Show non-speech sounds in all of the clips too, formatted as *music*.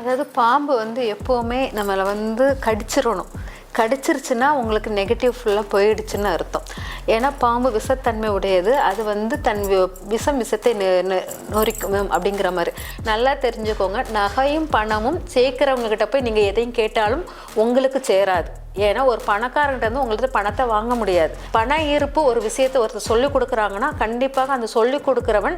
அதாவது பாம்பு வந்து எப்போவுமே நம்மளை வந்து கடிச்சிடணும். கடிச்சிருச்சுன்னா உங்களுக்கு நெகட்டிவ் ஃபுல்லாக போயிடுச்சுன்னு அர்த்தம். ஏன்னா பாம்பு விஷத்தன்மை உடையது. அது வந்து தன் வி- விஷம் விஷத்தை நெ- நொறிக்கும் அப்படிங்கிற மாதிரி. நல்லா தெரிஞ்சுக்கோங்க. நகையும் பணமும் சேர்க்குறவங்கக்கிட்ட போய் நீங்கள் எதையும் கேட்டாலும் உங்களுக்கு சேராது. ஏன்னா ஒரு பணக்காரங்கிட்ட உங்கள்கிட்ட பணத்தை வாங்க முடியாது. பண ஈர்ப்பு ஒரு விஷயத்தை ஒருத்தர் சொல்லி கொடுக்குறாங்கன்னா கண்டிப்பாக அந்த சொல்லி கொடுக்குறவன்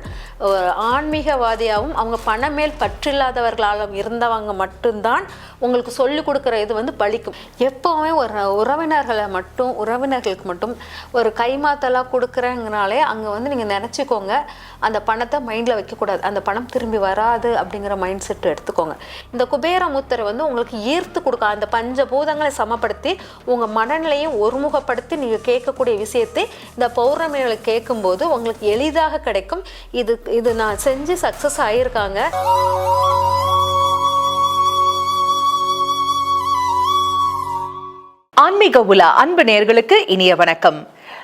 ஒரு ஆன்மீகவாதியாகவும் அவங்க பணம் மேல் பற்றில்லாதவர்களாலும் இருந்தவங்க மட்டும்தான் உங்களுக்கு சொல்லி கொடுக்குற இது வந்து பலிக்கும். எப்போவுமே ஒரு உறவினர்களை மட்டும் உறவினர்களுக்கு மட்டும் ஒரு கைமாத்தலாக கொடுக்குறங்கனாலே அங்கே வந்து நீங்கள் நினச்சிக்கோங்க அந்த பணத்தை மைண்டில் வைக்கக்கூடாது. அந்த பணம் திரும்பி வராது அப்படிங்கிற மைண்ட் செட் எடுத்துக்கோங்க. இந்த குபேர முத்திரை வந்து உங்களுக்கு ஈர்த்து கொடுக்க அந்த பஞ்சபூதங்களை சமப்படுத்தி உங்கள் மனநிலையும் ஒருமுகப்படுத்தி நீங்கள் கேட்கக்கூடிய விஷயத்தை இந்த பௌர்ணமிகளை கேட்கும்போது உங்களுக்கு எளிதாக கிடைக்கும். இது இது நான் செஞ்சு சக்ஸஸ் ஆகியிருக்காங்க ஆன்மீக உலா அன்பு நேயர்களுக்கு இனிய வணக்கம்.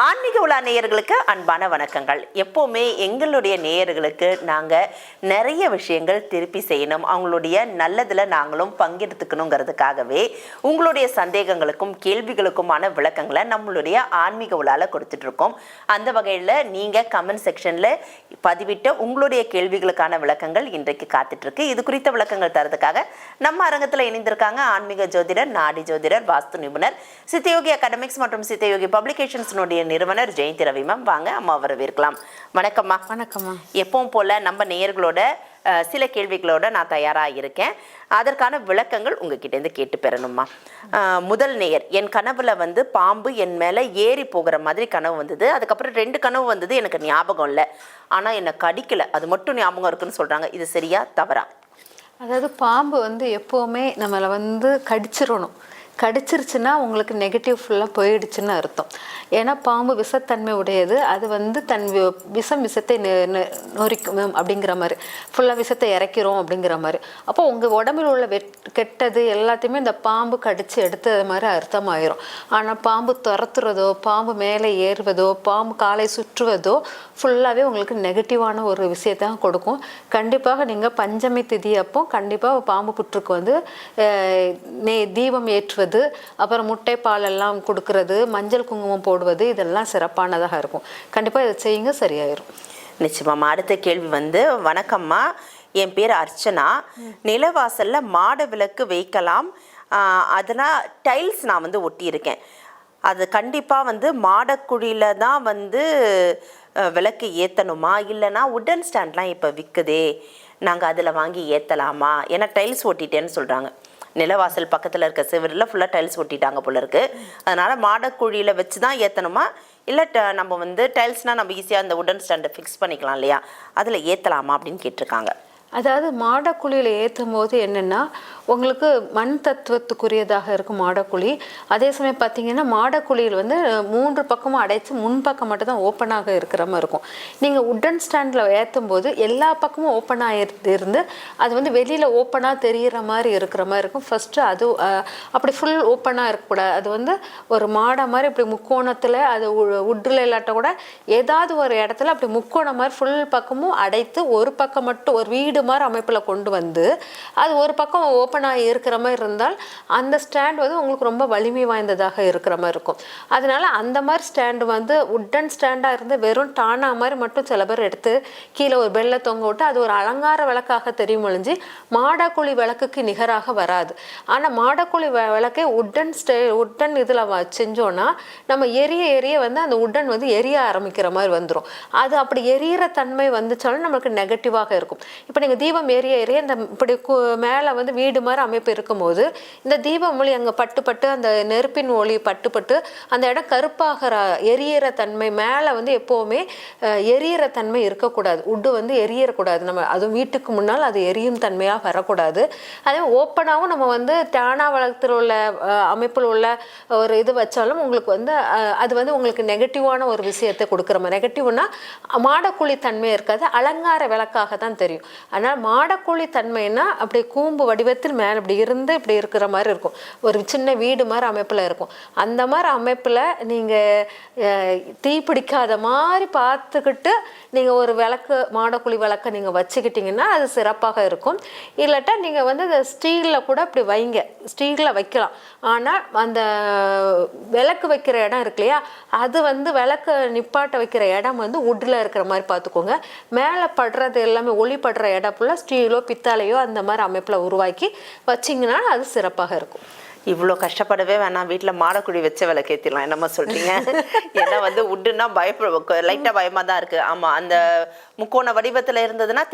ஆன்மீக உலா நேயர்களுக்கு அன்பான வணக்கங்கள். எப்போவுமே எங்களுடைய நேயர்களுக்கு நாங்கள் நிறைய விஷயங்கள் திருப்பி செய்யணும். அவங்களுடைய நல்லதில் நாங்களும் பங்கெடுத்துக்கணுங்கிறதுக்காகவே உங்களுடைய சந்தேகங்களுக்கும் கேள்விகளுக்குமான விளக்கங்களை நம்மளுடைய ஆன்மீக உலால கொடுத்துட்ருக்கோம். அந்த வகையில் நீங்கள் கமெண்ட் செக்ஷனில் பதிவிட்ட உங்களுடைய கேள்விகளுக்கான விளக்கங்கள் இன்றைக்கு காத்துட்ருக்கு. இது குறித்த விளக்கங்கள் தரதுக்காக நம்ம அரங்கத்தில் இணைந்திருக்காங்க ஆன்மீக ஜோதிடர் நாடி ஜோதிடர் வாஸ்து நிபுணர் சித்தயோகி அகாடமிக்ஸ் மற்றும் சித்தயோகி பப்ளிகேஷன்ஸ்னுடைய நிறுவனர் ஜெயந்தி ரவி மேம் வாங்க அம்மா வரவேற்கலாம். வணக்கம்மா. வணக்கம்மா. எப்பவும் போல நம்ம நேயர்களோட சில கேள்விகளோட நான் தயாராக இருக்கேன். அதற்கான விளக்கங்கள் உங்ககிட்டேருந்து கேட்டு பெறணுமா முதல் நேயர் என் கனவுல வந்து பாம்பு என் மேலே ஏறி போகிற மாதிரி கனவு வந்தது. அதுக்கப்புறம் ரெண்டு கனவு வந்தது எனக்கு ஞாபகம் இல்லை. ஆனால் என்னை கடிக்கல. அது மட்டும் ஞாபகம் இருக்குன்னு சொல்கிறாங்க இது சரியா தவறா? அதாவது பாம்பு வந்து எப்போவுமே நம்மளை வந்து கடிச்சிடணும். கடிச்சிருச்சுன்னா உங்களுக்கு நெகட்டிவ் ஃபுல்லாக போயிடுச்சுன்னு அர்த்தம். ஏன்னா பாம்பு விஷத்தன்மை உடையது. அது வந்து தன் வி- விஷம் விஷத்தை நெ- நொறிக்கும் அப்படிங்கிற மாதிரி. ஃபுல்லாக விஷத்தை இறக்கிறோம் அப்படிங்கிற மாதிரி. அப்போ உங்கள் உடம்பில் உள்ள வெட் கெட்டது எல்லாத்தையுமே இந்த பாம்பு கடித்து எடுத்தது மாதிரி அர்த்தமாயிரும். ஆனால் பாம்பு துரத்துறதோ பாம்பு மேலே ஏறுவதோ பாம்பு காலை சுற்றுவதோ ஃபுல்லாகவே உங்களுக்கு நெகட்டிவான ஒரு விஷயத்தான் கொடுக்கும். கண்டிப்பாக நீங்கள் பஞ்சமி திதி அப்போ கண்டிப்பாக பாம்பு புற்றுக்கு வந்து நே தீபம் ஏற்றுவது அப்புறம் முட்டை பால் எல்லாம் கொடுக்கறது மஞ்சள் குங்குமம் போடுவது இதெல்லாம் சிறப்பானதாக இருக்கும். கண்டிப்பாக இதை செய்யுங்க சரியாயிரும். நிச்சயமாம்மா அடுத்த கேள்வி வந்து வணக்கம்மா. என் பேர் அர்ச்சனா. நிலவாசலில் மாட விளக்கு வைக்கலாம். அதனால் டைல்ஸ் நான் வந்து ஒட்டியிருக்கேன். அது கண்டிப்பாக வந்து மாடக்குழியில் தான் வந்து விளக்கு ஏற்றணுமா இல்லைன்னா உட்டன் ஸ்டாண்ட்லாம் இப்போ விற்குதே நாங்கள் அதில் வாங்கி ஏற்றலாமா ஏன்னா டைல்ஸ் ஒட்டிட்டேன்னு சொல்கிறாங்க நிலவாசல் பக்கத்தில் இருக்க சிவரில் ஃபுல்லாக டைல்ஸ் ஒட்டிட்டாங்க போல இருக்கு. அதனால் மாடக்குழியில் வச்சு தான் ஏற்றணுமா இல்லை ட- நம்ம வந்து டைல்ஸ்னால் நம்ம ஈஸியாக அந்த உடன் ஸ்டாண்டை ஃபிக்ஸ் பண்ணிக்கலாம் இல்லையா? அதில் ஏற்றலாமா அப்படின்னு கேட்டிருக்காங்க. அதாவது மாடக்குழியில் ஏற்றும் போது என்னென்னா உங்களுக்கு மண் தத்துவத்துக்குரியதாக இருக்கும் மாடக்குழி. அதே சமயம் பார்த்தீங்கன்னா மாடக்குழியில் வந்து மூன்று பக்கமும் அடைச்சு முன்பக்கம் மட்டும் தான் ஓப்பனாக இருக்கிற மாதிரி இருக்கும். நீங்கள் உட்டன் ஸ்டாண்டில் ஏற்றும் போது எல்லா பக்கமும் ஓப்பன் இருந்து அது வந்து வெளியில் ஓப்பனாக தெரிகிற மாதிரி இருக்கிற மாதிரி இருக்கும். ஃபஸ்ட்டு அது அப்படி ஃபுல் ஓப்பனாக இருக்கக்கூடாது. அது வந்து ஒரு மாடை மாதிரி இப்படி முக்கோணத்தில் அது உட்டில் இல்லாட்ட கூட ஏதாவது ஒரு இடத்துல அப்படி முக்கோணம் மாதிரி ஃபுல் பக்கமும் அடைத்து ஒரு பக்கம் மட்டும் ஒரு வீடு மாதிரி அமைப்பில் கொண்டு வந்து அது ஒரு பக்கம் ஓப்பன் ஓப்பனாக இருக்கிற மாதிரி இருந்தால் அந்த ஸ்டாண்ட் வந்து உங்களுக்கு ரொம்ப வலிமை வாய்ந்ததாக இருக்கிற மாதிரி இருக்கும். அதனால அந்த மாதிரி ஸ்டாண்டு வந்து உட்டன் ஸ்டாண்டாக இருந்து வெறும் டானா மாதிரி மட்டும் சில பேர் எடுத்து கீழே ஒரு பெல்ல தொங்க விட்டு அது ஒரு அலங்கார விளக்காக தெரியும் ஒழிஞ்சு மாடக்குழி விளக்குக்கு நிகராக வராது. ஆனால் மாடக்குழி வ- உட்டன் ஸ்டே உட்டன் இதில் செஞ்சோன்னா நம்ம எரிய எரிய வந்து அந்த உட்டன் வந்து எரிய ஆரம்பிக்கிற மாதிரி வந்துடும் அது அப்படி எரியிற தன்மை வந்துச்சாலும் நம்மளுக்கு நெகட்டிவாக இருக்கும். இப்போ நீங்கள் தீபம் ஏறிய ஏறி இந்த இப்படி மேலே வந்து வீடு மாதிரி அமைப்பு இருக்கும்போது இந்த தீபம் ஒளி அங்கே பட்டு பட்டு அந்த நெருப்பின் ஒளி பட்டு பட்டு அந்த இடம் கருப்பாகிற எரியிற தன்மை மேலே வந்து எப்போவுமே எரியிற தன்மை இருக்கக்கூடாது. உட்டு வந்து எரியக்கூடாது நம்ம அதுவும் வீட்டுக்கு முன்னால் அது எரியும் தன்மையாக வரக்கூடாது. அதே ஓப்பனாகவும் நம்ம வந்து டானா வளத்தில் உள்ள அமைப்பில் உள்ள ஒரு இது வச்சாலும் உங்களுக்கு வந்து அது வந்து உங்களுக்கு நெகட்டிவான ஒரு விஷயத்தை கொடுக்குற மாதிரி. நெகட்டிவ்னா மாடக்குழி தன்மை இருக்காது. அலங்கார விளக்காக தான் தெரியும். ஆனால் மாடக்கோழி தன்மைன்னா அப்படி கூம்பு வடிவத்தில் மேலே இப்படி இருந்து இப்படி இருக்கிற மாதிரி இருக்கும். ஒரு சின்ன வீடு மாதிரி அமைப்பில் இருக்கும். அந்த மாதிரி அமைப்பில் நீங்கள் தீ பிடிக்காத மாதிரி பார்த்துக்கிட்டு நீங்கள் ஒரு விளக்கு மாடக்குழி விளக்கை நீங்கள் வச்சுக்கிட்டிங்கன்னா அது சிறப்பாக இருக்கும். இல்லாட்டா நீங்கள் வந்து ஸ்டீலில் கூட இப்படி வைங்க. ஸ்டீலில் வைக்கலாம். ஆனால் அந்த விளக்கு வைக்கிற இடம் இருக்கு இல்லையா? அது வந்து விளக்கு நிப்பாட்ட வைக்கிற இடம் வந்து உட்டில் இருக்கிற மாதிரி பார்த்துக்கோங்க. மேலே படுறது எல்லாமே ஒளி படுற இடம் ஸ்டீலோ பித்தாலையோ அந்த மாதிரி அமைப்பில் உருவாக்கி வச்சிங்கன்னா அது சிறப்பாக இருக்கும். இவ்வளோ கஷ்டப்படவே வேணாம். வீட்டில் மாடக்குழி வச்ச விளக்கேற்றிடலாம் என்னம்மா சொல்றீங்க? *laughs* ஏன்னா வந்து உட்டுன்னா பயப்பட லைட்டாக பயமாக தான் இருக்கு. ஆமாம் அந்த முக்கோண வடிவத்தில் இருந்ததுன்னா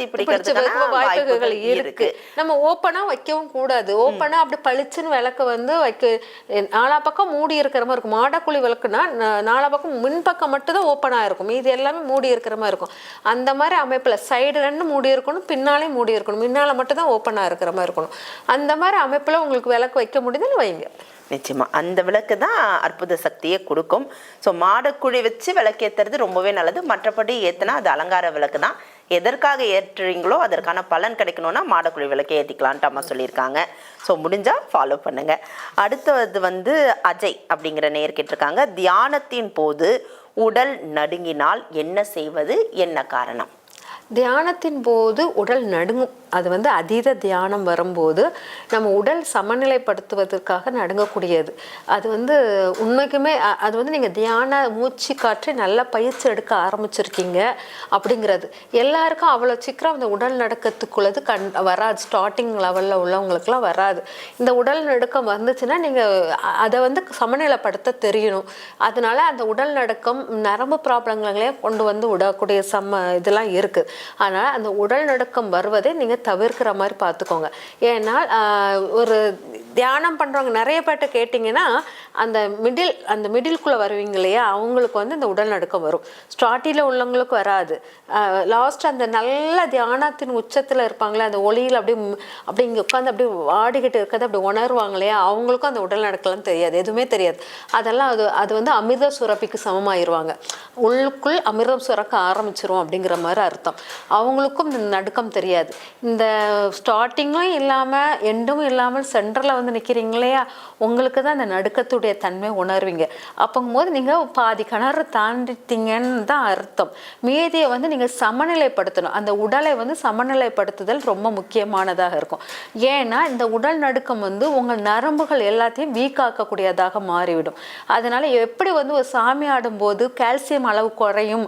வைக்க வாய்ப்புகள் வாய்ப்புகள் இருக்கு. இருக்கு. நம்ம ஓப்பனா வைக்கவும் கூடாது. ஓப்பனா அப்படி பளிச்சுன்னு விளக்கு வந்து வைக்க நாலா பக்கம் மூடி இருக்கிற மாதிரி இருக்கும். மாடக்குழி விளக்குனா நா- நாலா பக்கம் முன்பக்கம் மட்டும் தான் ஓப்பனா இருக்கும். இது எல்லாமே மூடி இருக்கிற மாதிரி இருக்கும். அந்த மாதிரி அமைப்புல சைடு ரெண்டு மூடி இருக்கணும் பின்னாலே மூடி இருக்கணும். முன்னால மட்டும் தான் ஓப்பனா இருக்கிற மாதிரி இருக்கணும். அந்த மாதிரி அமைப்புல உங்களுக்கு விளக்கு வைக்க முடியுதுன்னு வைங்க நிச்சயமாக அந்த விளக்கு தான் அற்புத சக்தியை கொடுக்கும். ஸோ மாடக்குழி வச்சு விளக்கு ஏற்றுறது ரொம்பவே நல்லது. மற்றபடி ஏற்றுனா அது அலங்கார விளக்கு தான். எதற்காக ஏற்றுறீங்களோ அதற்கான பலன் கிடைக்கணும்னா மாடக்குழி விளக்கே ஏற்றிக்கலான்ட்டு அம்மா சொல்லியிருக்காங்க. ஸோ முடிஞ்சால் ஃபாலோ பண்ணுங்கள் அடுத்தது வந்து அஜய் அப்படிங்கிற நேர் கேட்டிருக்காங்க. தியானத்தின் போது உடல் நடுங்கினால் என்ன செய்வது? என்ன காரணம்? தியானத்தின் போது உடல் நடுங்கும். அது வந்து அதீத தியானம் வரும்போது நம்ம உடல் சமநிலைப்படுத்துவதற்காக நடுங்கக்கூடியது. அது வந்து உண்மைக்குமே அது வந்து நீங்கள் தியான மூச்சு காற்றி நல்லா பயிற்சி எடுக்க ஆரம்பிச்சிருக்கீங்க அப்படிங்கிறது. எல்லாருக்கும் அவ்வளோ சீக்கிரம் அந்த உடல் நடுக்கத்துக்குள்ளது கண் வராது. ஸ்டார்டிங் லெவலில் உள்ளவங்களுக்குலாம் வராது. இந்த உடல் நடுக்கம் வந்துச்சுன்னா நீங்கள் அதை வந்து சமநிலைப்படுத்த தெரியணும். அதனால அந்த உடல் நடுக்கம் நரம்பு ப்ராப்ளங்களையும் கொண்டு வந்து விடக்கூடிய சம்ம இதெல்லாம் இருக்குது ஆனால் அந்த உடல் நடுக்கம் வருவதை நீங்கள் தவிர்க்கிற மாதிரி பார்த்துக்கோங்க. ஏன்னா ஆஹ், ஒரு தியானம் பண்ணுறவங்க நிறைய பேர்ட்ட கேட்டிங்கன்னா அந்த மிடில் அந்த மிடில்குள்ளே வருவீங்க இல்லையா? அவங்களுக்கு வந்து இந்த உடல் நடுக்கம் வரும். ஸ்டார்டிங்கில் உள்ளவங்களுக்கு வராது. லாஸ்ட் அந்த நல்ல தியானத்தின் உச்சத்தில் இருப்பாங்களே அந்த ஒளியில் அப்படியே அப்படி இங்கே உட்காந்து அப்படியே ஆடிக்கிட்டு இருக்கிறத அப்படி உணர்வாங்க இல்லையா? அவங்களுக்கும் அந்த உடல் நடுக்கலாம் தெரியாது. எதுவுமே தெரியாது. அதெல்லாம் அது அது வந்து அமிர்த சுரப்பிக்கு சமமாயிருவாங்க. உள்ளுக்குள் அமிர்தம் சுரக்க ஆரம்பிச்சிரும் அப்படிங்கிற மாதிரி அர்த்தம். அவங்களுக்கும் இந்த நடுக்கம் தெரியாது. இந்த ஸ்டார்டிங்கும் இல்லாமல் எண்டும் இல்லாமல் சென்டரில் வந்து நிற்கிறீங்க இல்லையா? உங்களுக்கு தான் அந்த நடுக்கத்துடைய தன்மை உணர்வீங்க. அப்போங்கும்போது நீங்கள் பாதி கிணறு தாண்டிட்டீங்கன்னு தான் அர்த்தம். மீதியை வந்து நீங்கள் சமநிலைப்படுத்தணும். அந்த உடலை வந்து சமநிலைப்படுத்துதல் ரொம்ப முக்கியமானதாக இருக்கும். ஏன்னா இந்த உடல் நடுக்கம் வந்து உங்கள் நரம்புகள் எல்லாத்தையும் வீக்காக்கக்கூடியதாக மாறிவிடும். அதனால் எப்படி வந்து ஒரு சாமி ஆடும்போது கால்சியம் அளவு குறையும்?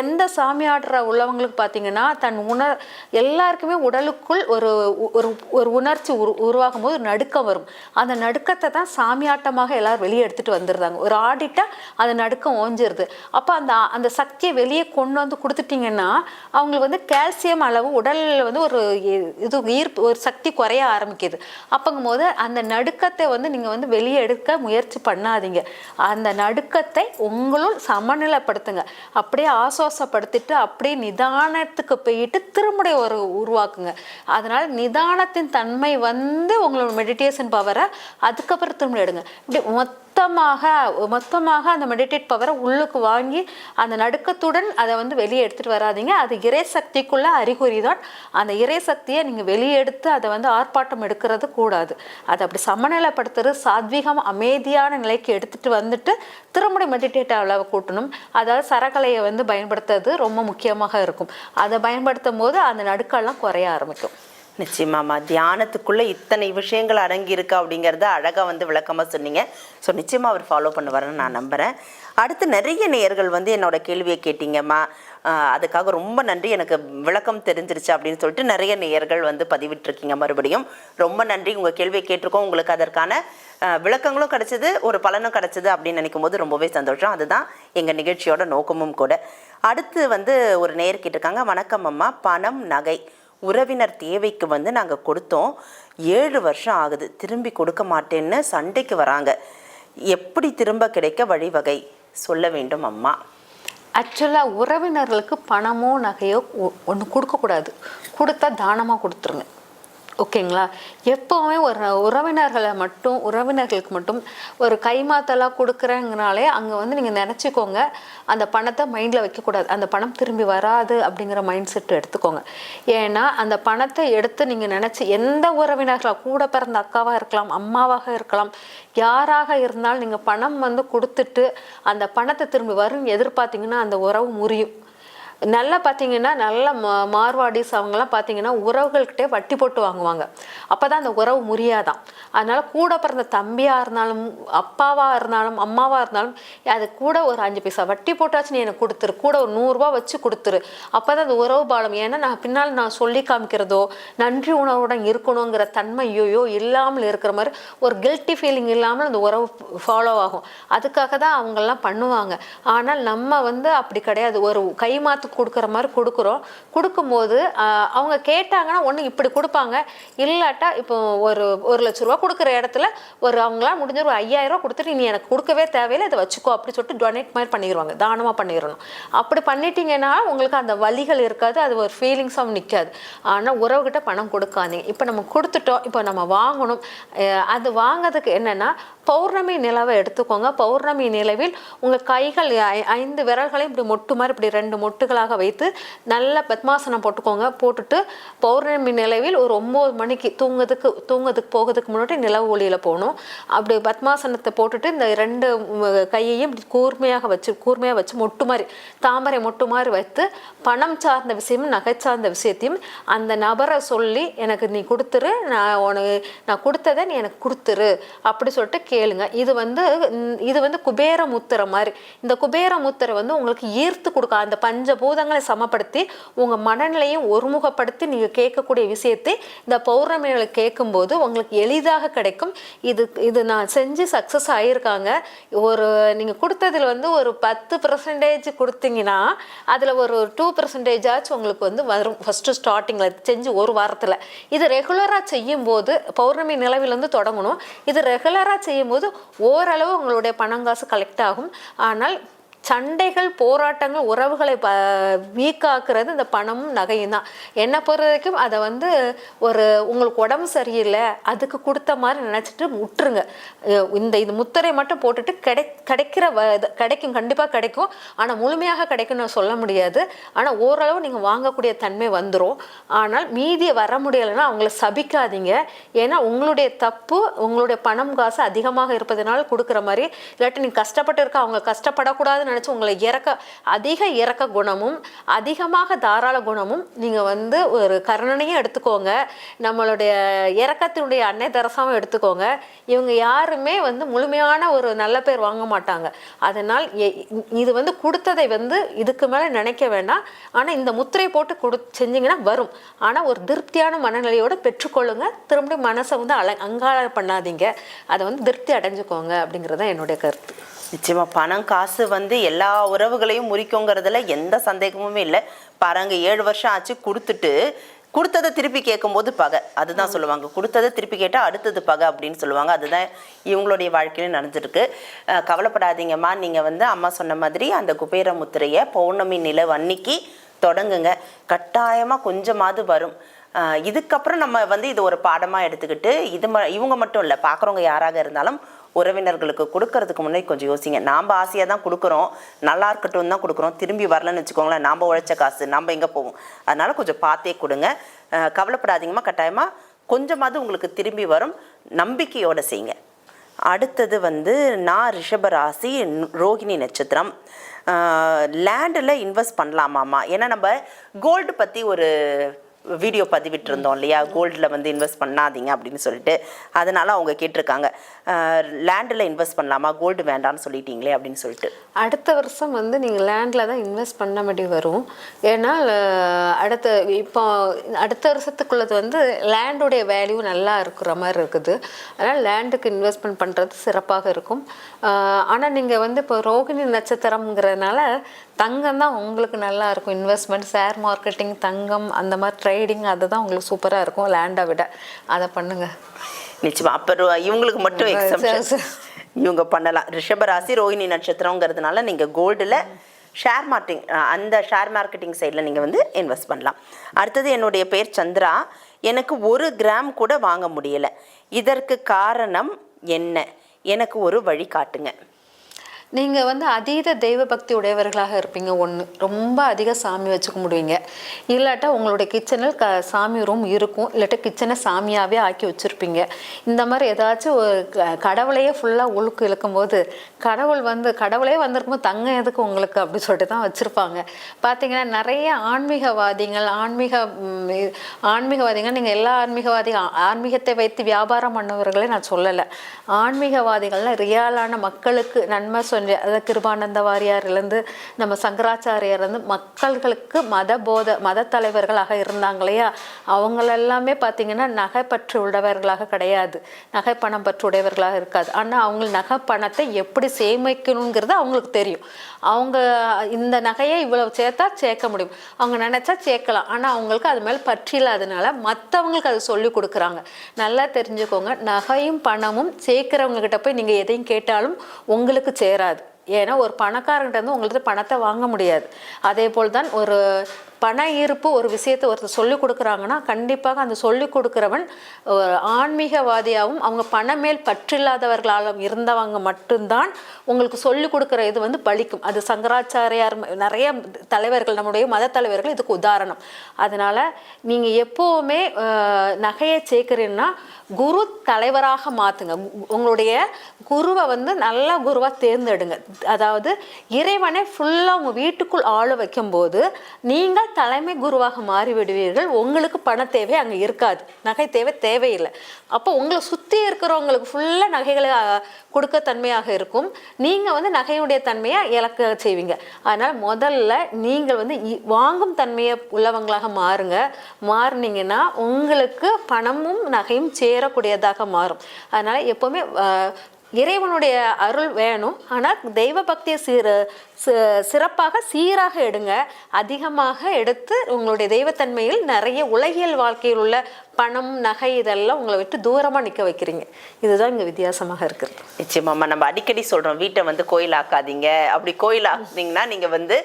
எந்த சாமி ஆடுற உள்ளவங்களுக்கு பார்த்தீங்கன்னா தன் உணர் எல்லாருக்குமே உடலுக்குள் ஒரு ஒரு ஒரு உணர்ச்சி உரு உருவாகும் போது நடுக்கம் வரும். அந்த நடுக்கத்தை தான் சாமியாட்டமாக எல்லாரும் வெளியே எடுத்துகிட்டு வந்துடுறாங்க. ஒரு ஆடிட்டா அந்த நடுக்கம் ஓஞ்சிருது. அப்போ அந்த அந்த சக்தியை வெளியே கொண்டு வந்து கொடுத்துட்டீங்கன்னா அவங்களுக்கு வந்து கால்சியம் அளவு உடலில் வந்து ஒரு இது ஈர்ப்பு ஒரு சக்தி குறைய ஆரம்பிக்குது. அப்போங்கும்போது அந்த நடுக்கத்தை வந்து நீங்கள் வந்து வெளியே எடுக்க முயற்சி பண்ணாதீங்க. அந்த நடுக்கத்தை உங்களுள் சமநிலைப்படுத்துங்க. அப்படியே ஆசுவாசப்படுத்திட்டு அப்படியே நிதானத்துக்கு போயிட்டு திரும்ப ஒரு உருவாக்குங்க. அதனால் நிதானத்தின் தன்மை வந்து உங்களோட மெடிடேஷன் பவரை அதுக்கப்புறம் திரும்ப எடுங்க. இப்படி மொத்தமாக மொத்தமாக அந்த மெடிடேட் பவரை உள்ளுக்கு வாங்கி அந்த நடுக்கத்துடன் அதை வந்து வெளியே எடுத்துகிட்டு வராதீங்க. அது இறை சக்திக்குள்ள அறிகுறி தான். அந்த இறை சக்தியை நீங்கள் வெளியே எடுத்து அதை வந்து ஆர்ப்பாட்டம் எடுக்கிறது கூடாது. அதை அப்படி சமநிலைப்படுத்துறது சாத்வீகம் அமைதியான நிலைக்கு எடுத்துகிட்டு வந்துட்டு திரும்ப மெடிடேட் அளவு கூட்டணும். அதாவது சரகலையை வந்து பயன்படுத்துறது ரொம்ப முக்கியமாக இருக்கும். அதை பயன்படுத்தும் போது அந்த நடுக்கெல்லாம் குறைய ஆரம்பிக்கும். நிச்சயமாம்மா தியானத்துக்குள்ளே இத்தனை விஷயங்கள் அடங்கி இருக்கு அப்படிங்கறத அழகாக வந்து விளக்கமாக சொன்னீங்க. ஸோ நிச்சயமாக அவர் ஃபாலோ பண்ணுவார்னு நான் நம்புகிறேன் அடுத்து நிறைய நேயர்கள் வந்து என்னோட கேள்வியை கேட்டீங்கம்மா அதுக்காக ரொம்ப நன்றி. எனக்கு விளக்கம் தெரிஞ்சிருச்சு அப்படின்னு சொல்லிட்டு நிறைய நேயர்கள் வந்து பதிவிட்டிருக்கீங்க மறுபடியும். ரொம்ப நன்றி. உங்கள் கேள்வியை கேட்டிருக்கோம். உங்களுக்கு அதற்கான விளக்கங்களும் கிடச்சிது ஒரு பலனும் கிடச்சிது அப்படின்னு நினைக்கும் போது ரொம்பவே சந்தோஷம். அதுதான் எங்கள் நிகழ்ச்சியோட நோக்கமும் கூட. அடுத்து வந்து ஒரு நேயர் கேட்டிருக்காங்க. வணக்கம் அம்மா. பணம் நகை. உறவினர் தேவைக்கு வந்து நாங்கள் கொடுத்தோம். ஏழு வருஷம் ஆகுது. திரும்பி கொடுக்க மாட்டேன்னு சண்டைக்கு வராங்க. எப்படி திரும்ப கிடைக்க வழிவகை? சொல்ல வேண்டும் அம்மா. ஆக்சுவலாக உறவினர்களுக்கு பணமோ நகையோ ஒன்று கொடுக்கக்கூடாது கொடுத்தா தானமாக கொடுத்துருங்க. ஓகேங்களா? எப்போவுமே ஒரு உறவினர்களை மட்டும் உறவினர்களுக்கு மட்டும் ஒரு கைமாத்தலாக கொடுக்குறேங்கனாலே அங்கே வந்து நீங்கள் நினச்சிக்கோங்க அந்த பணத்தை மைண்டில் வைக்கக்கூடாது. அந்த பணம் திரும்பி வராது அப்படிங்கிற மைண்ட் செட் எடுத்துக்கோங்க. ஏன்னா அந்த பணத்தை எடுத்து நீங்கள் நினச்சி எந்த உறவினர்களாக கூட பிறந்த அக்காவாக இருக்கலாம் அம்மாவாக இருக்கலாம் யாராக இருந்தாலும் நீங்கள் பணம் வந்து கொடுத்துட்டு அந்த பணத்தை திரும்பி வரும் எதிர்பார்த்தீங்கன்னா அந்த உறவு முறியும். நல்லா பார்த்தீங்கன்னா நல்ல மா மார்வாடிஸ் அவங்கெல்லாம் பார்த்தீங்கன்னா உறவுகள்கிட்டே வட்டி போட்டு வாங்குவாங்க. அப்போ தான் அந்த உறவு முறியாதான். அதனால் கூட பிறந்த தம்பியாக இருந்தாலும் அப்பாவாக இருந்தாலும் அம்மாவாக இருந்தாலும் அது கூட ஒரு அஞ்சு பைசா வட்டி போட்டாச்சு நீ எனக்கு கொடுத்துரு. கூட ஒரு நூறுரூவா வச்சு கொடுத்துரு. அப்போ தான் அந்த உறவு பாலம் ஏன்னா நான் பின்னால் நான் சொல்லி காமிக்கிறதோ நன்றி உணர்வுடன் இருக்கணுங்கிற தன்மையோயோ இல்லாமல் இருக்கிற மாதிரி ஒரு கில்ட்டி ஃபீலிங் இல்லாமல் அந்த உறவு ஃபாலோ ஆகும். அதுக்காக தான் அவங்கெல்லாம் பண்ணுவாங்க. ஆனால் நம்ம வந்து அப்படி கிடையாது. ஒரு கைமாத்து கொடுக்குற மாதிரி கொடுக்குறோம். கொடுக்கும்போது அவங்க கேட்டாங்கன்னா ஒன்று இப்படி கொடுப்பாங்க. இல்லாட்டா இப்போ ஒரு ஒரு லட்ச ரூபா கொடுக்குற இடத்துல ஒரு அவங்களாம் முடிஞ்ச ஒரு ஐயாயிரம் ரூபா கொடுத்துட்டு நீ எனக்கு கொடுக்கவே தேவையில்லை இதை வச்சுக்கோ அப்படி சொல்லிட்டு டொனேட் மாதிரி பண்ணிடுவாங்க தானமாக பண்ணிடணும். அப்படி பண்ணிட்டீங்கன்னா உங்களுக்கு அந்த வலிகள் இருக்காது அது ஒரு ஃபீலிங்ஸாகவும் நிற்காது ஆனால் உறவுகிட்ட பணம் கொடுக்காதீங்க. இப்போ நம்ம கொடுத்துட்டோம் இப்போ நம்ம வாங்கணும். அது வாங்குறதுக்கு என்னென்னா பௌர்ணமி நிலவை எடுத்துக்கோங்க. பௌர்ணமி நிலவில் உங்கள் கைகள் ஐ- ஐந்து விரல்களையும் இப்படி மொட்டு மாதிரி இப்படி ரெண்டு மொட்டுகளாக வைத்து நல்ல பத்மாசனம் போட்டுக்கோங்க. போட்டுட்டு பௌர்ணமி நிலவில் ஒரு ஒம்பது மணிக்கு தூங்குறதுக்கு தூங்குறதுக்கு போகிறதுக்கு முன்னாடி நிலவு ஒளியில் போகணும். அப்படி பத்மாசனத்தை போட்டுட்டு இந்த ரெண்டு கையையும் இப்படி கூர்மையாக வச்சு கூர்மையாக வச்சு மொட்டு மாதிரி தாமரை மொட்டு மாதிரி வைத்து பணம் சார்ந்த விஷயமும் நகை சார்ந்த விஷயத்தையும் அந்த நபரை சொல்லி எனக்கு நீ கொடுத்துரு நான் உனக்கு நான் கொடுத்ததை நீ எனக்கு கொடுத்துரு. அப்படி சொல்லிட்டு கேளுங்க. இது வந்து இது வந்து குபேர முத்திரை மாதிரி. இந்த குபேர முத்திரை வந்து உங்களுக்கு ஈர்த்து கொடுக்க அந்த பஞ்சபூதங்களை சமப்படுத்தி உங்கள் மனநிலையும் ஒருமுகப்படுத்தி நீங்கள் கேட்கக்கூடிய விஷயத்தை இந்த பௌர்ணமிகளை கேட்கும்போது உங்களுக்கு எளிதாக கிடைக்கும். இது இது நான் செஞ்சு சக்ஸஸ் ஆகியிருக்காங்க ஒரு நீங்கள் கொடுத்ததுல வந்து ஒரு பத்து பர்சன்டேஜ் கொடுத்தீங்கன்னா அதில் ஒரு டூ பர்சன்டேஜாச்சும் உங்களுக்கு வந்து வரும். ஃபஸ்ட்டு ஸ்டார்டிங்கில் செஞ்சு ஒரு வாரத்தில். இது ரெகுலராக செய்யும்போது பௌர்ணமி நிலவிலேருந்து தொடங்கணும். இது ரெகுலராக செய்யும்போது ஓரளவு உங்களுடைய பணம் காசு கலெக்ட் ஆகும். ஆனால் சண்டைகள் போராட்டங்கள் உறவுகளை ப வீக்காக்குறது இந்த பணமும் நகையும் தான். என்னை பொறுத்த வரைக்கும் அதை வந்து ஒரு உங்களுக்கு உடம்பு சரியில்லை அதுக்கு கொடுத்த மாதிரி நினச்சிட்டு விட்டுருங்க இந்த இது முத்திரை மட்டும் போட்டுட்டு கிடை கிடைக்கிற வ கிடைக்கும் கண்டிப்பாக கிடைக்கும். ஆனால் முழுமையாக கிடைக்கும்னு நான் சொல்ல முடியாது. ஆனால் ஓரளவு நீங்கள் வாங்கக்கூடிய தன்மை வந்துடும் ஆனால் மீதியை வர முடியலைன்னா அவங்கள சபிக்காதீங்க. ஏன்னா உங்களுடைய தப்பு உங்களுடைய பணம் காசு அதிகமாக இருப்பதனால கொடுக்குற மாதிரி இல்லாட்டி நீங்கள் கஷ்டப்பட்டு இருக்க அவங்க கஷ்டப்படக்கூடாதுன்னு நினச்சி உங்களை இறக்க அதிக இறக்க குணமும் அதிகமாக தாராள குணமும் நீங்கள் வந்து ஒரு கருணனையும் எடுத்துக்கோங்க. நம்மளுடைய இறக்கத்தினுடைய அன்னை தரசாவும் எடுத்துக்கோங்க. இவங்க யாருமே வந்து முழுமையான ஒரு நல்ல பேர் வாங்க மாட்டாங்க. அதனால் இது வந்து கொடுத்ததை வந்து இதுக்கு மேலே நினைக்க வேண்டாம். ஆனால் இந்த முத்திரை போட்டு கொடு செஞ்சீங்கன்னா வரும். ஆனால் ஒரு திருப்தியான மனநிலையோடு பெற்றுக்கொள்ளுங்க. திரும்ப மனசை வந்து அல அங்காள பண்ணாதீங்க. அதை வந்து திருப்தி அடைஞ்சுக்கோங்க அப்படிங்கிறது தான் என்னுடைய கருத்து. நிச்சயமா பணம் காசு வந்து எல்லா உறவுகளையும் முறிக்குங்கிறதுல எந்த சந்தேகமுமே இல்லை. பாருங்க ஏழு வருஷம் ஆச்சு கொடுத்துட்டு கொடுத்ததை திருப்பி கேட்கும்போது பகை. அதுதான் சொல்லுவாங்க. கொடுத்ததை திருப்பி கேட்டால் அடுத்தது பகை அப்படின்னு சொல்லுவாங்க. அதுதான் இவங்களுடைய வாழ்க்கையிலும் நடந்துருக்கு. கவலைப்படாதீங்கம்மா. நீங்கள் வந்து அம்மா சொன்ன மாதிரி அந்த குபேர முத்திரையை பௌர்ணமி நிலவு அன்னைக்கு தொடங்குங்க. கட்டாயமாக கொஞ்சமாவது வரும். இதுக்கப்புறம் நம்ம வந்து இது ஒரு பாடமாக எடுத்துக்கிட்டு இது ம இவங்க மட்டும் இல்லை பார்க்குறவங்க யாராக இருந்தாலும் உறவினர்களுக்கு கொடுக்கறதுக்கு முன்னாடி கொஞ்சம் யோசிங்க. நாம் ஆசையாக தான் கொடுக்குறோம். நல்லா இருக்கட்டும் தான் கொடுக்குறோம். திரும்பி வரலன்னு வச்சுக்கோங்களேன் நாம் உழைச்ச காசு நம்ம எங்கே போவோம்? அதனால் கொஞ்சம் பார்த்தே கொடுங்க. கவலைப்படாதீங்கம்மா கட்டாயமாக கொஞ்சமாவது உங்களுக்கு திரும்பி வரும். நம்பிக்கையோடு செய்யுங்க அடுத்தது வந்து நான் ரிஷப ராசி ரோகிணி நட்சத்திரம். லேண்டில் இன்வெஸ்ட் பண்ணலாமாம்மா? ஏன்னா நம்ம கோல்டு பற்றி ஒரு வீடியோ பதிவிட்டிருந்தோம் இல்லையா? கோல்டில் வந்து இன்வெஸ்ட் பண்ணாதீங்க அப்படின்னு சொல்லிட்டு. அதனால அவங்க கேட்டிருக்காங்க. லேண்டில் இன்வெஸ்ட் பண்ணலாமா? கோல்டு வேண்டாம்னு சொல்லிட்டீங்களே அப்படின்னு சொல்லிட்டு. அடுத்த வருஷம் வந்து நீங்கள் லேண்டில் தான் இன்வெஸ்ட் பண்ண வேண்டி வரும். ஏன்னா அடுத்த இப்போ அடுத்த வருஷத்துக்குள்ளது வந்து லேண்டுடைய வேல்யூ நல்லா இருக்கிற மாதிரி இருக்குது. அதனால் லேண்டுக்கு இன்வெஸ்ட்மெண்ட் பண்ணுறது சிறப்பாக இருக்கும். ஆனால் நீங்கள் வந்து இப்போ ரோகிணி நட்சத்திரம்ங்கிறதுனால தங்கம் தான் உங்களுக்கு நல்லா இருக்கும். இன்வெஸ்ட்மெண்ட் ஷேர் மார்க்கெட்டிங் தங்கம் அந்த மாதிரி ட்ரேடிங் அதுதான் உங்களுக்கு சூப்பராக இருக்கும். லேண்டை விட. அதை பண்ணுங்கள் நிச்சயமா. அப்புறம் இவங்களுக்கு மட்டும் எக்ஸம்ஷன். இவங்க பண்ணலாம். ரிஷபராசி ரோஹிணி நட்சத்திரங்கிறதுனால நீங்கள் கோல்டில் ஷேர் மார்க்கெட்டிங் அந்த ஷேர் மார்க்கெட்டிங் சைடில் நீங்கள் வந்து இன்வெஸ்ட் பண்ணலாம். அடுத்தது என்னுடைய பேர் சந்திரா. எனக்கு ஒரு கிராம் கூட வாங்க முடியல. இதற்கு காரணம் என்ன? எனக்கு ஒரு வழி காட்டுங்க நீங்கள் வந்து அதீத தெய்வ பக்தி உடையவர்களாக இருப்பீங்க ஒன்று ரொம்ப அதிக சாமி வச்சு கும்பிடுவீங்க இல்லாட்டா உங்களுடைய கிச்சனில் க சாமி ரூம் இருக்கும். இல்லாட்டா கிச்சனை சாமியாகவே ஆக்கி வச்சுருப்பீங்க. இந்த மாதிரி ஏதாச்சும் ஒரு க- கடவுளையே ஃபுல்லாக உழுக்கு இழுக்கும்போது கடவுள் வந்து கடவுளே வந்திருக்கும்போது தங்கம் எதுக்கு உங்களுக்கு அப்படி சொல்லிட்டு தான் வச்சுருப்பாங்க. பார்த்தீங்கன்னா நிறைய ஆன்மீகவாதிகள் ஆன்மீக ஆன்மீகவாதிகள் நீங்கள் எல்லா ஆன்மீகவாதி ஆன்மீகத்தை வைத்து வியாபாரம் பண்ணவர்களே நான் சொல்லலை. ஆன்மீகவாதிகள்லாம் ரியாலான மக்களுக்கு நன்மை சொன்ன அதாவது கிருபானந்த வாரியார்லேருந்து நம்ம சங்கராச்சாரியார்லேருந்து மக்கள்களுக்கு மத போத மத தலைவர்களாக இருந்தாங்க இல்லையா அவங்களெல்லாமே பார்த்தீங்கன்னா நகை பற்று உள்ளவர்களாக கிடையாது. நகை பணம் பற்று உடையவர்களாக இருக்காது. ஆனால் அவங்க நகை பணத்தை எப்படி சேமிக்கணுங்கிறது அவங்களுக்கு தெரியும். அவங்க இந்த நகையை இவ்வளவு சேர்த்தா சேர்க்க முடியும். அவங்க நினச்சா சேர்க்கலாம். ஆனால் அவங்களுக்கு அது மேலே பற்றி இல்லாதனால மற்றவங்களுக்கு அது சொல்லி கொடுக்குறாங்க. நல்லா தெரிஞ்சுக்கோங்க. நகையும் பணமும் சேர்க்குறவங்க கிட்ட போய் நீங்கள் எதையும் கேட்டாலும் உங்களுக்கு சேராது. ஏன்னா ஒரு பணக்காரங்கிட்ட இருந்து உங்களுக்கு பணத்தை வாங்க முடியாது. அதே போல் தான் ஒரு பண ஈர்ப்பு ஒரு விஷயத்தை ஒருத்தர் சொல்லிக் கொடுக்குறாங்கன்னா கண்டிப்பாக அந்த சொல்லிக் கொடுக்குறவன் ஆன்மீகவாதியாகவும் அவங்க பண மேல் பற்றில்லாதவர்களாலும் இருந்தவங்க மட்டும்தான் உங்களுக்கு சொல்லிக் கொடுக்குற இது வந்து பலிக்கும். அது சங்கராச்சாரியார் நிறைய தலைவர்கள் நம்முடைய மத தலைவர்கள் இதுக்கு உதாரணம். அதனால் நீங்கள் எப்போவுமே நகையை சேர்க்குறீங்கன்னா குரு தலைவராக மாற்றுங்க உங்களுடைய குருவை வந்து நல்ல குருவாக தேர்ந்தெடுங்க. அதாவது இறைவனை ஃபுல்லாக உங்கள் வீட்டுக்குள் ஆள வைக்கும்போது நீங்கள் தலைமை குருவாக மாறிவிடுவீர்கள். உங்களுக்கு பண தேவை அங்கே இருக்காது. நகை தேவை தேவையில்லை. அப்போ உங்களை சுற்றி இருக்கிறவங்களுக்கு ஃபுல்லாக நகைகளை கொடுக்க தன்மையாக இருக்கும். நீங்கள் வந்து நகையுடைய தன்மையை இழக்க செய்வீங்க. அதனால் முதல்ல நீங்கள் வந்து வாங்கும் தன்மையை உள்ளவங்களாக மாறுங்க. மாறுனீங்கன்னா உங்களுக்கு பணமும் நகையும் சேரக்கூடியதாக மாறும். அதனால் எப்போவுமே இறைவனுடைய அருள் வேணும். ஆனால் தெய்வ பக்தியை சீர சிறப்பாக சீராக எடுங்க. அதிகமாக எடுத்து உங்களுடைய தெய்வத்தன்மையில் நிறைய உலகியல் வாழ்க்கையில் உள்ள பணம் நகை இதெல்லாம் உங்களை விட்டு தூரமாக நிற்க வைக்கிறீங்க. இதுதான் இங்கே வித்தியாசமாக இருக்குது நிச்சயமாம்மா நம்ம அடிக்கடி சொல்கிறோம் வீட்டை வந்து கோயில் ஆக்காதீங்க அப்படி கோயில் ஆக்குனீங்கன்னா நீங்கள் வந்து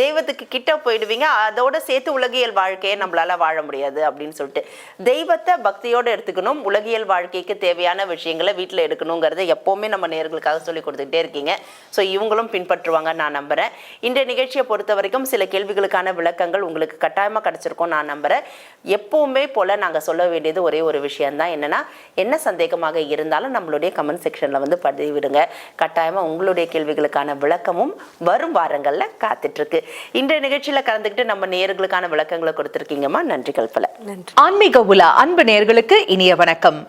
தெய்வத்துக்கு கிட்ட போயிடுவீங்க. அதோட சேர்த்து உலகியல் வாழ்க்கையை நம்மளால வாழ முடியாது அப்படின்னு சொல்லிட்டு. தெய்வத்தை பக்தியோடு எடுத்துக்கணும். உலகியல் வாழ்க்கைக்கு தேவையான விஷயங்களை வீட்டில் எடுக்கணுங்கிறத எப்போவுமே நம்ம நேர்களுக்காக சொல்லி கொடுத்துக்கிட்டே இருக்கீங்க. ஸோ இவங்களும் பின்பற்றுவாங்க நான் நம்புகிறேன் இந்த நிகழ்ச்சியை பொறுத்த வரைக்கும் சில கேள்விகளுக்கான விளக்கங்கள் உங்களுக்கு கட்டாயமாக கிடைச்சிருக்கும் நான் நம்புகிறேன் எப்போவுமே போல நாங்கள் சொல்ல வேண்டியது ஒரே ஒரு விஷயம்தான். என்னன்னா என்ன சந்தேகமாக இருந்தாலும் நம்மளுடைய கமெண்ட் செக்ஷன்ல வந்து பதிவிடுங்க. கட்டாயமா உங்களுடைய கேள்விகளுக்கான விளக்கமும் வரும் வாரங்கள்ல காத்துட்டு இருக்கு இன்றைய நிகழ்ச்சியில கலந்துக்கிட்டு நம்ம நேர்களுக்கான விளக்கங்களை கொடுத்துருக்கீங்கம்மா. நன்றிகள் கல்பல. நன்றி ஆன்மீக உலா அன்பு நேர்களுக்கு இனிய வணக்கம்.